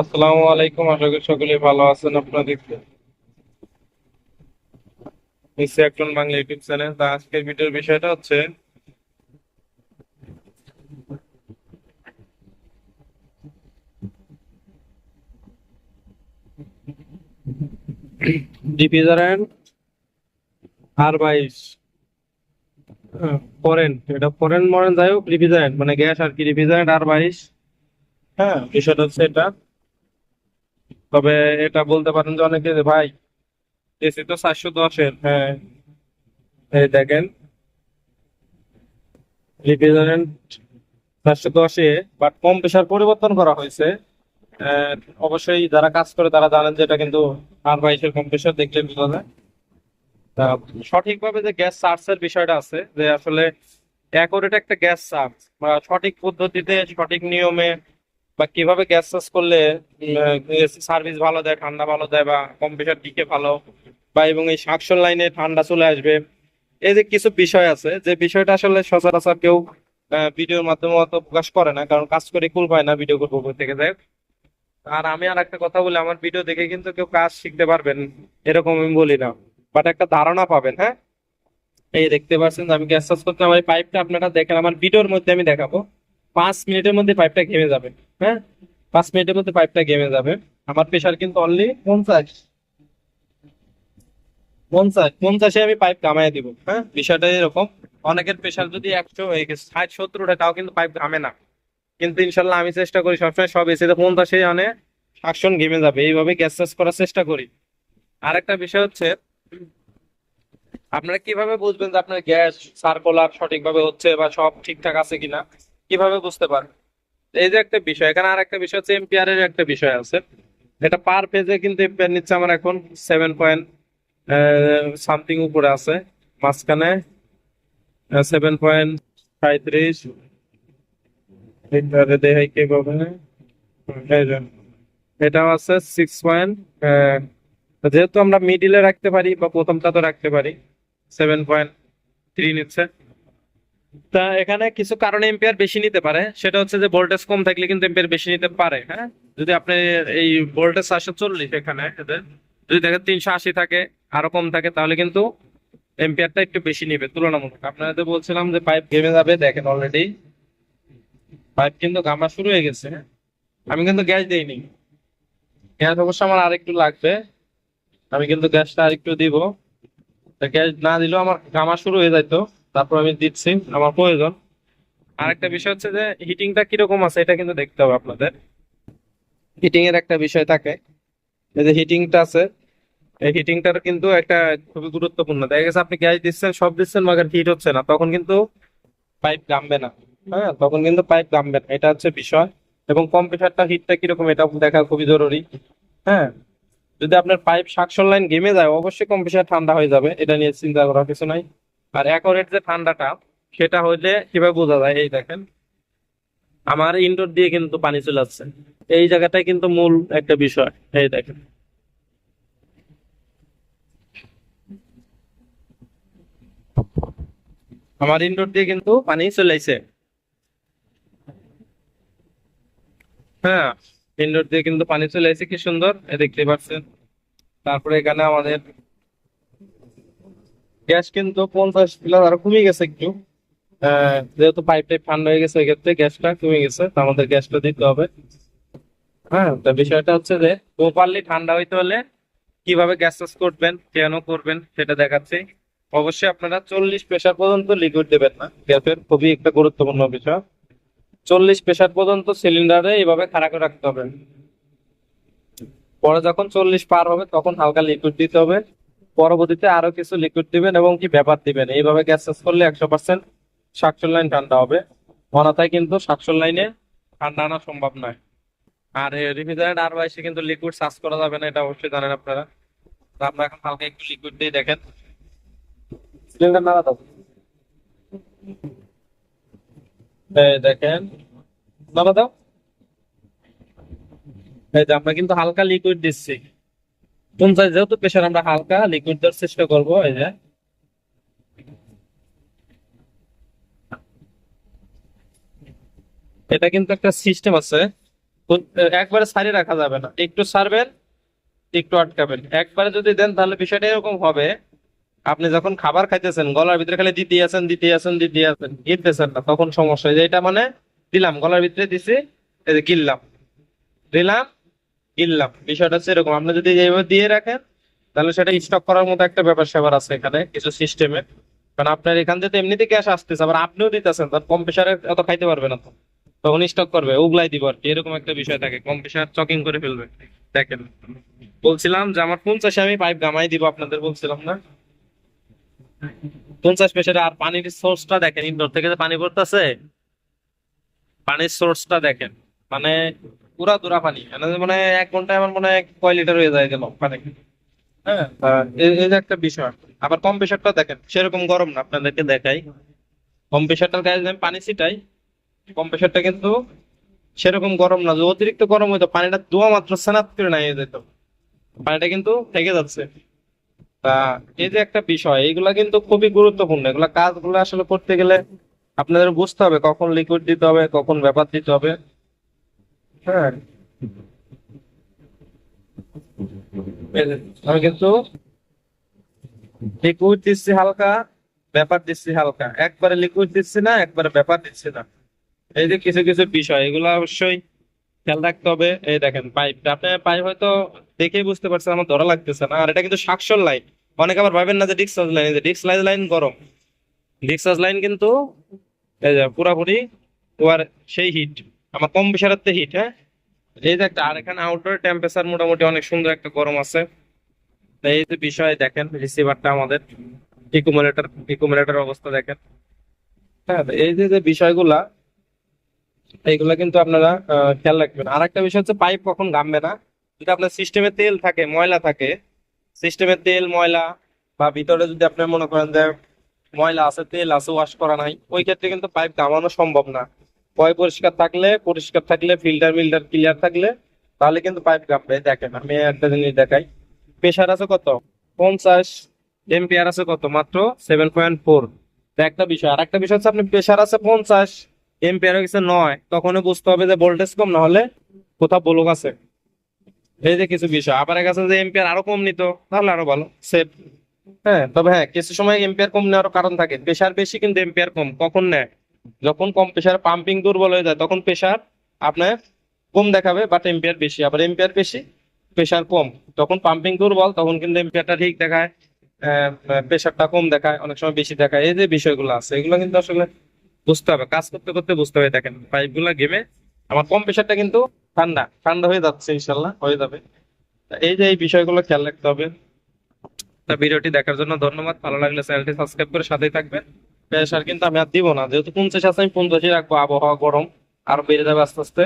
আসসালামু আলাইকুম আশা করি সকলে ভালো আছেন আপনাদের মিসি একটন বাংলা ইউটিউব চ্যানেল। তা আজকের ভিডিওর বিষয়টা হচ্ছে ডিফিজারেন্ট আর বাইশ। ফরেন এটা ফরেন মডেল যাই হোক রিফ্রিজারেন্ট মানে গ্যাস আর কি রিফ্রিজারেন্ট আর বাইশ। হ্যাঁ বিষয়টা হচ্ছে এটা। তবে এটা বলতে পারেন যে অনেকে ভাই এসি তো চারশো দশের। হ্যাঁ। এই দেখেন চারশো দশে বাট কম প্রেশার পরিবর্তন করা হয়েছে। অবশ্যই যারা কাজ করে তারা জানেন যে এটা কিন্তু আর বাইশের কম প্রেশার দেখলে যায়। তা সঠিকভাবে যে গ্যাস সার্চের বিষয়টা আছে, যে আসলে অ্যাকোরেট একটা গ্যাস চার্জ বা সঠিক পদ্ধতিতে সঠিক নিয়মে বা কীভাবে গ্যাস সার্চ করলে সার্ভিস ভালো দেয়, ঠান্ডা ভালো দেয় বা কম্পিউটার দিকে ভালো, বা এবং এই সাকশন লাইনে ঠান্ডা চলে আসবে, এই যে কিছু বিষয় আছে, যে বিষয়টা আসলে সচরাচর কেউ ভিডিওর মাধ্যমে অত প্রকাশ করে না, কারণ কাজ করে কুল পায় না ভিডিও করব থেকে যায় আর আমি আর একটা কথা বলি, আমার ভিডিও দেখে কিন্তু কেউ কাজ শিখতে পারবেন, এরকম আমি বলি না। বাট একটা ধারণা পাবেন হ্যাঁ? এই দেখতে পাচ্ছেন আমি গ্যাস সার্চ করতে, আমার পাইপটা আপনারা দেখেন, আমার ভিডিওর মধ্যে আমি দেখাবো। পাঁচ মিনিটের মধ্যে পাইপটা ঘেমে যাবে। হ্যাঁ? পাঁচ মিনিটের মধ্যে পাইপটা ঘেমে যাবে। আমার প্রেশার কিন্তু অনলি পঞ্চাশ। পঞ্চাশ। পঞ্চাশে আমি পাইপ কামাই দিব হ্যাঁ? বিষয়টা এরকম। অনেকের প্রেশার যদি একশো ষাট সত্তর ওঠে তাও কিন্তু পাইপ ঘামে না। কিন্তু ইনশাল্লাহ আমি চেষ্টা করি সবসময় সব এসিতে পঞ্চাশে আনে সাকশন ঘেমে যাবে। এইভাবে গ্যাস চাষ করার চেষ্টা করি। আর একটা বিষয় হচ্ছে আপনারা কীভাবে বুঝবেন যে আপনার গ্যাস সার্কুলার সঠিকভাবে হচ্ছে বা সব ঠিকঠাক আছে কিনা? কীভাবে বুঝতে পারবেন? এই যে একটা বিষয়, এখানে আর একটা বিষয় হচ্ছে এম্পিয়ারের একটা বিষয় আছে। এটা পার পেজে কিন্তু এম্পিয়ার নিচ্ছে আমার এখন সেভেন পয়েন্ট সামথিং উপরে আছে। মাঝখানে সেভেন পয়েন্ট সাঁত্রিশ কে এটাও আছে সিক্স পয়েন্ট যেহেতু আমরা মিডিলে রাখতে পারি বা প্রথমটা তো রাখতে পারি সেভেন পয়েন্ট থ্রি নিচ্ছে। তা এখানে কিছু কারণে এম্পিয়ার বেশি নিতে পারে। সেটা হচ্ছে যে ভোল্টেজ কম থাকলে কিন্তু এম্পিয়ার বেশি নিতে পারে হ্যাঁ? যদি আপনি এই ভোল্টেজ চারশো চল্লিশ এখানে যদি দেখেন তিনশো আশি থাকে, আরও কম থাকে, তাহলে কিন্তু এম্পিয়ারটা একটু বেশি নিবে তুলনামূলক। আপনাদের বলছিলাম যে পাইপ ঘেমে যাবে, দেখেন অলরেডি পাইপ কিন্তু ঘামা শুরু হয়ে গেছে? আমি কিন্তু গ্যাস দিইনি। গ্যাস অবশ্য আমার আরেকটু লাগবে। আমি কিন্তু গ্যাসটা আরেকটু দিব। গ্যাস না দিলেও আমার ঘামা শুরু হয়ে যাইতো। তারপর আমি দিচ্ছি আমার প্রয়োজন। আরেকটা বিষয় হচ্ছে যে হিটিংটা কীরকম আছে এটা কিন্তু দেখতে হবে আপনাদের। হিটিং এর একটা বিষয় থাকে। এই যে হিটিংটা আছে, এই হিটিংটার কিন্তু একটা খুবই গুরুত্বপূর্ণ। দেখা গেছে আপনি গ্যাস দিচ্ছেন, সব দিচ্ছেন, মাগার হিট হচ্ছে না। তখন কিন্তু পাইপ গামবে না। হ্যাঁ তখন কিন্তু পাইপ গামবে না। এটা হচ্ছে বিষয়। এবং কম্পিউটারটা হিটটা কীরকম এটা দেখা খুবই জরুরি। হ্যাঁ যদি আপনার পাইপ সাকশন লাইন ঘেমে যায়, অবশ্যই কম্পিউটার ঠান্ডা হয়ে যাবে। এটা নিয়ে চিন্তা করার কিছু নাই। আর অ্যাকোরেট যে ঠান্ডাটা, সেটা হইলে কীভাবে বোঝা যায়? এই দেখেন। আমার ইনডোর দিয়ে কিন্তু পানি চলে আসছে। এই জায়গাটাই কিন্তু মূল একটা বিষয়। এই দেখেন। আমার ইনডোর দিয়ে কিন্তু পানি চলে আইছে হ্যাঁ ইনডোর দিয়ে কিন্তু পানি চলে আসছে। কি সুন্দর। দেখতে পাচ্ছেন তারপরে এখানে আমাদের গ্যাস কিন্তু পঞ্চাশ প্লাস আরও কমে গেছে একটু। যেহেতু পাইপ টাইপ ঠান্ডা হয়ে গেছে, এক্ষেত্রে গ্যাসটা কমে গেছে। তো আমাদের গ্যাসটা দিতে হবে। হ্যাঁ তো বিষয়টা হচ্ছে যে প্রপারলি ঠান্ডা হইতে হলে কীভাবে গ্যাস চাষ করবেন, কেন করবেন, সেটা দেখাচ্ছি। অবশ্যই আপনারা চল্লিশ প্রেসার পর্যন্ত লিকুইড দেবেন না। গ্যাসের খুবই একটা গুরুত্বপূর্ণ বিষয়। চল্লিশ প্রেসার পর্যন্ত সিলিন্ডারে এইভাবে খাড়া করে রাখতে হবে। পরে যখন চল্লিশ পার হবে, তখন হালকা লিকুইড দিতে হবে। পরবর্তীতে আরও কিছু লিকুইড দিবেন এবং কি ব্যাপার দিবেন? এইভাবে গ্যাস চাষ করলে একশো পার্সেন্ট সাকশন লাইন ঠান্ডা হবে। অনাথায় কিন্তু সাকশন লাইনে ঠান্ডা আনা সম্ভব নয়। আর রিফ্রিজারেন্ট আর বাইশে কিন্তু লিকুইড চার্জ করা যাবে না, এটা অবশ্যই জানেন আপনারা। আমরা এখন হালকা একটু লিকুইড দিয়ে দেখেন। সিলিন্ডার নাড়া দাও। দেখেন, নাড়া দাও। এই যে আমরা কিন্তু হালকা লিকুইড দিচ্ছি। যেহেতু প্রেশার আমরা হালকা লিকুইড দেওয়ার চেষ্টা করব, এই যে। এটা কিন্তু একটা সিস্টেম আছে। একবারে সারিয়ে রাখা যাবে না। একটু সারবেন, একটু আটকাবেন। একবারে যদি দেন, তাহলে বিষয়টা এরকম হবে। আপনি যখন খাবার খাইতেছেন, গলার ভিতরে খালি দিতে আছেন দিতে আছেন দিতে আছেন, গিলতেছেন না, তখন সমস্যা। এটা মানে দিলাম, গলার ভিতরে দিছি গিললাম। দিলাম গিললাম বিষয়টা হচ্ছে এরকম, আপনি যদি এইভাবে দিয়ে রাখেন, তাহলে সেটা স্টক করার মতো একটা ব্যাপার স্যাপার আছে এখানে, কিছু সিস্টেমে কারণ আপনার এখান থেকে এমনিতে ক্যাশ আসতেছে, আবার আপনিও দিতেছেন তখন কম প্রেশারে অত খাইতে পারবে না তো। তখন স্টক করবে, উগলাই দিব আর কি, এরকম একটা বিষয় থাকে। কম প্রেশার চকিং করে ফেলবে, দেখেন। বলছিলাম যে আমার পঞ্চাশে আমি পাইপ গামাই দিব, আপনাদের বলছিলাম না? পঞ্চাশ প্রেশারে আর পানির সোর্সটা দেখেন ইনডোর থেকে যে পানি পড়তেছে, পানির সোর্সটা দেখেন। মানে পুরা দুরা পানি। মানে এক ঘন্টায় আমার মনে হয় কয় লিটার হয়ে যায় গেল পানি। হ্যাঁ। এই যে একটা বিষয়। আবার কম প্রেশারটা দেখেন সেরকম গরম না আপনাদেরকে দেখাই। কম প্রেশারটার গায়ে আমি পানি ছিটাই কম প্রেশারটা কিন্তু সেরকম গরম না। যে অতিরিক্ত গরম হইতো পানিটা দোয়া মাত্র স্নাত করে নাই যেত। পানিটা কিন্তু থেকে যাচ্ছে। তা এই যে একটা বিষয় এগুলা কিন্তু খুবই গুরুত্বপূর্ণ। এগুলা কাজগুলো আসলে করতে গেলে আপনাদের বুঝতে হবে কখন লিকুইড দিতে হবে কখন ব্যাপার দিতে হবে। হ্যাঁ। আমি কিন্তু লিকুইড দিচ্ছি হালকা ব্যাপার দিচ্ছি হালকা। একবারে লিকুইড দিচ্ছি না, একবারে ব্যাপার দিচ্ছি না। এই যে কিছু কিছু বিষয়, এগুলো অবশ্যই খেয়াল রাখতে হবে। এই দেখেন পাইপটা আপনি পাইপ হয়তো দেখেই বুঝতে পারছেন, আমার ধরা লাগতেছে না। আর এটা কিন্তু শাকসল লাইন অনেকে আবার ভাবেন না যে ডিক্সাস লাইন যে ডিক্স লাইন গরম। ডিক্সাস লাইন কিন্তু এই পুরাপুরি তোমার সেই হিট আমার কম প্রেশারের হিট হ্যাঁ? এই যে একটা আর এখানে আউটডোর টেম্পারেচার মোটামুটি অনেক সুন্দর একটা গরম আছে। তো এই যে বিষয় দেখেন রিসিভারটা আমাদের ইকুমুলেটর ইকুমুলেটর অবস্থা দেখেন। হ্যাঁ এই যে যে বিষয়গুলা, এইগুলা কিন্তু আপনারা খেয়াল রাখবেন। আর একটা বিষয় হচ্ছে পাইপ কখন ঘামবে না। যদি আপনার সিস্টেমে তেল থাকে, ময়লা থাকে সিস্টেমে তেল, ময়লা, বা ভিতরে যদি আপনি মনে করেন যে ময়লা আছে, তেল আছে ওয়াশ করা নাই, ওই ক্ষেত্রে কিন্তু পাইপ ঘামানো সম্ভব না। পয় পরিষ্কার থাকলে পরিষ্কার থাকলে ফিল্টার মিল্টার ক্লিয়ার থাকলে, তাহলে কিন্তু পাইপ ঘামবে দেখেন, আমি একটা জিনিস দেখাই। প্রেশার আছে কত? পঞ্চাশ এম্পিয়ার আছে কত? মাত্র সেভেন পয়েন্ট ফোর একটা বিষয়, আর একটা বিষয় হচ্ছে আপনি প্রেশার আছে পঞ্চাশ এম্পিয়ার হয়ে গেছে নয়। তখনই বুঝতে হবে যে ভোল্টেজ কম না হলে কোথাও বলক আছে। এই যে কিছু বিষয়। আবার কাছে যে এম্পিয়ার আরও কম নিত, তাহলে আরও ভালো। সেফ হ্যাঁ তবে হ্যাঁ কিছু সময় এম্পিয়ার কম নেওয়ার কারণ থাকে। প্রেশার বেশি কিন্তু এম্পিয়ার কম, কখন নেয়? যখন কম প্রেশার পাম্পিং দুর্বল হয়ে যায়, তখন প্রেশার আপনার কম দেখাবে বাট এম্পিয়ার বেশি। আবার এম্পিয়ার বেশি প্রেশার কম। তখন পাম্পিং দুর্বল, তখন কিন্তু এম্পিয়ারটা ঠিক দেখায় প্রেশারটা কম দেখায়, অনেক সময় বেশি দেখায়। এই যে বিষয়গুলো আছে, এগুলো কিন্তু আসলে বুঝতে হবে। কাজ করতে করতে বুঝতে হবে, দেখেন পাইপগুলা গেমে আমার কম প্রেশারটা কিন্তু ঠান্ডা ঠান্ডা হয়ে যাচ্ছে ইনশাল্লাহ হয়ে যাবে। এই যে এই বিষয়গুলো খেয়াল রাখতে হবে। ভিডিওটি দেখার জন্য ধন্যবাদ। ভালো লাগলে চ্যানেলটি সাবস্ক্রাইব করে সাথেই থাকবেন। প্রেশার কিন্তু আমি আর দিব না। যেহেতু পঞ্চাশ আছে, আমি পঞ্চাশই রাখব। আবহাওয়া গরম, আর বেড়ে যাবে আস্তে আস্তে।